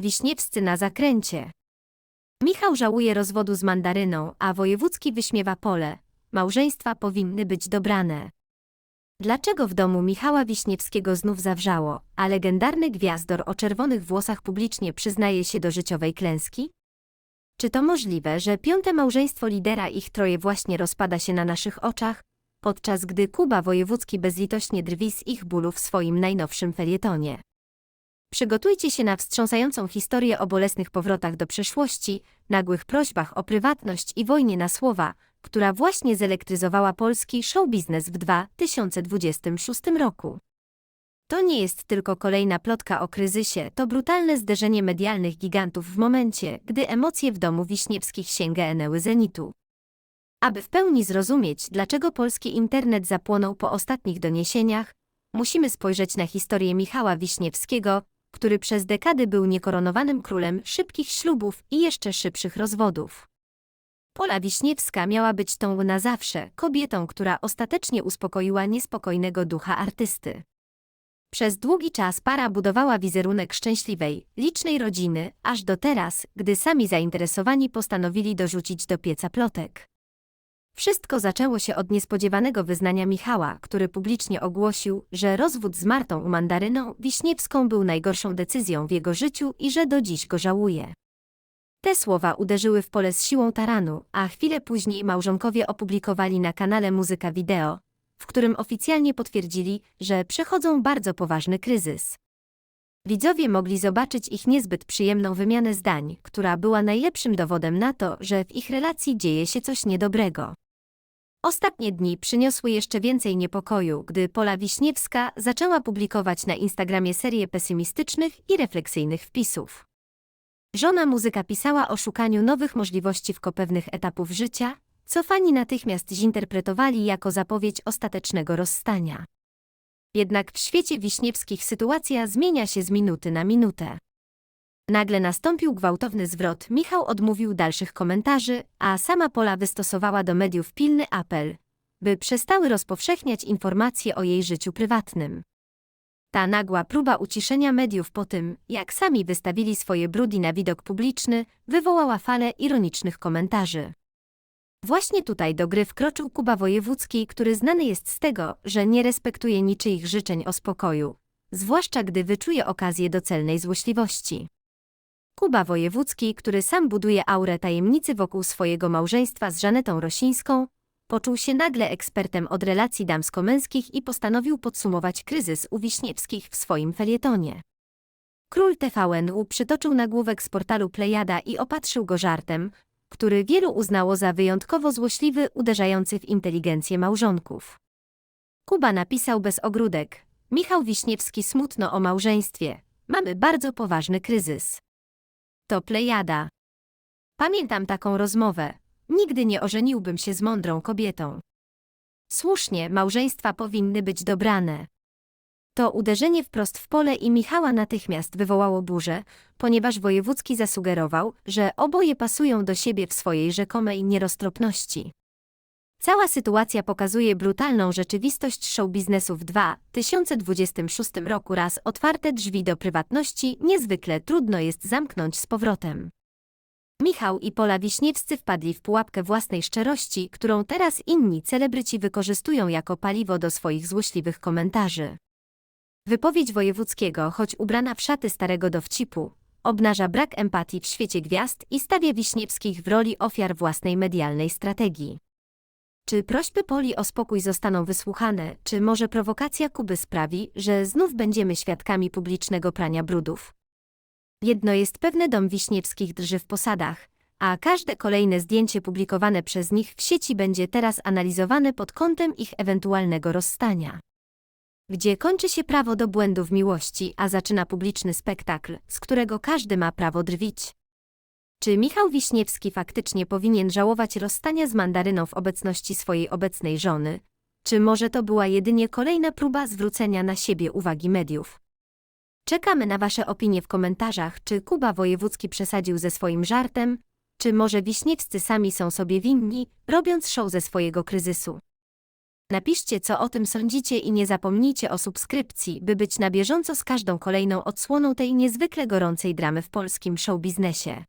Wiśniewscy na zakręcie. Michał żałuje rozwodu z mandaryną, a wojewódzki wyśmiewa pole. Małżeństwa powinny być dobrane. Dlaczego w domu Michała Wiśniewskiego znów zawrzało, a legendarny gwiazdor o czerwonych włosach publicznie przyznaje się do życiowej klęski? Czy to możliwe, że piąte małżeństwo lidera ich troje właśnie rozpada się na naszych oczach, podczas gdy Kuba Wojewódzki bezlitośnie drwi z ich bólu w swoim najnowszym felietonie? Przygotujcie się na wstrząsającą historię o bolesnych powrotach do przeszłości, nagłych prośbach o prywatność i wojnie na słowa, która właśnie zelektryzowała polski show biznes w 2026 roku. To nie jest tylko kolejna plotka o kryzysie, to brutalne zderzenie medialnych gigantów w momencie, gdy emocje w domu Wiśniewskich sięgały zenitu. Aby w pełni zrozumieć, dlaczego polski internet zapłonął po ostatnich doniesieniach, musimy spojrzeć na historię Michała Wiśniewskiego, który przez dekady był niekoronowanym królem szybkich ślubów i jeszcze szybszych rozwodów. Pola Wiśniewska miała być tą na zawsze kobietą, która ostatecznie uspokoiła niespokojnego ducha artysty. Przez długi czas para budowała wizerunek szczęśliwej, licznej rodziny, aż do teraz, gdy sami zainteresowani postanowili dorzucić do pieca plotek. Wszystko zaczęło się od niespodziewanego wyznania Michała, który publicznie ogłosił, że rozwód z Martą Mandaryną Wiśniewską był najgorszą decyzją w jego życiu i że do dziś go żałuje. Te słowa uderzyły w pole z siłą taranu, a chwilę później małżonkowie opublikowali na kanale Muzyka Wideo, w którym oficjalnie potwierdzili, że przechodzą bardzo poważny kryzys. Widzowie mogli zobaczyć ich niezbyt przyjemną wymianę zdań, która była najlepszym dowodem na to, że w ich relacji dzieje się coś niedobrego. Ostatnie dni przyniosły jeszcze więcej niepokoju, gdy Pola Wiśniewska zaczęła publikować na Instagramie serię pesymistycznych i refleksyjnych wpisów. Żona muzyka pisała o szukaniu nowych możliwości w pewnych etapów życia, co fani natychmiast zinterpretowali jako zapowiedź ostatecznego rozstania. Jednak w świecie wiśniewskich sytuacja zmienia się z minuty na minutę. Nagle nastąpił gwałtowny zwrot, Michał odmówił dalszych komentarzy, a sama Pola wystosowała do mediów pilny apel, by przestały rozpowszechniać informacje o jej życiu prywatnym. Ta nagła próba uciszenia mediów po tym, jak sami wystawili swoje brudy na widok publiczny, wywołała falę ironicznych komentarzy. Właśnie tutaj do gry wkroczył Kuba Wojewódzki, który znany jest z tego, że nie respektuje niczyich życzeń o spokoju, zwłaszcza gdy wyczuje okazję do celnej złośliwości. Kuba Wojewódzki, który sam buduje aurę tajemnicy wokół swojego małżeństwa z Żanetą Rosińską, poczuł się nagle ekspertem od relacji damsko-męskich i postanowił podsumować kryzys u Wiśniewskich w swoim felietonie. Król TVN-u przytoczył nagłówek z portalu Plejada i opatrzył go żartem, który wielu uznało za wyjątkowo złośliwy, uderzający w inteligencję małżonków. Kuba napisał bez ogródek. Michał Wiśniewski smutno o małżeństwie. Mamy bardzo poważny kryzys. To Plejada. Pamiętam taką rozmowę. Nigdy nie ożeniłbym się z mądrą kobietą. Słusznie, małżeństwa powinny być dobrane. To uderzenie wprost w pole i Michała natychmiast wywołało burzę, ponieważ wojewódzki zasugerował, że oboje pasują do siebie w swojej rzekomej nieroztropności. Cała sytuacja pokazuje brutalną rzeczywistość show biznesu w 2026 roku raz otwarte drzwi do prywatności niezwykle trudno jest zamknąć z powrotem. Michał i Pola Wiśniewscy wpadli w pułapkę własnej szczerości, którą teraz inni celebryci wykorzystują jako paliwo do swoich złośliwych komentarzy. Wypowiedź Wojewódzkiego, choć ubrana w szaty starego dowcipu, obnaża brak empatii w świecie gwiazd i stawia Wiśniewskich w roli ofiar własnej medialnej strategii. Czy prośby Poli o spokój zostaną wysłuchane, czy może prowokacja Kuby sprawi, że znów będziemy świadkami publicznego prania brudów? Jedno jest pewne, dom Wiśniewskich drży w posadach, a każde kolejne zdjęcie publikowane przez nich w sieci będzie teraz analizowane pod kątem ich ewentualnego rozstania. Gdzie kończy się prawo do błędu w miłości, a zaczyna publiczny spektakl, z którego każdy ma prawo drwić. Czy Michał Wiśniewski faktycznie powinien żałować rozstania z mandaryną w obecności swojej obecnej żony? Czy może to była jedynie kolejna próba zwrócenia na siebie uwagi mediów? Czekamy na Wasze opinie w komentarzach, czy Kuba Wojewódzki przesadził ze swoim żartem, czy może Wiśniewscy sami są sobie winni, robiąc show ze swojego kryzysu. Napiszcie, co o tym sądzicie i nie zapomnijcie o subskrypcji, by być na bieżąco z każdą kolejną odsłoną tej niezwykle gorącej dramy w polskim showbiznesie.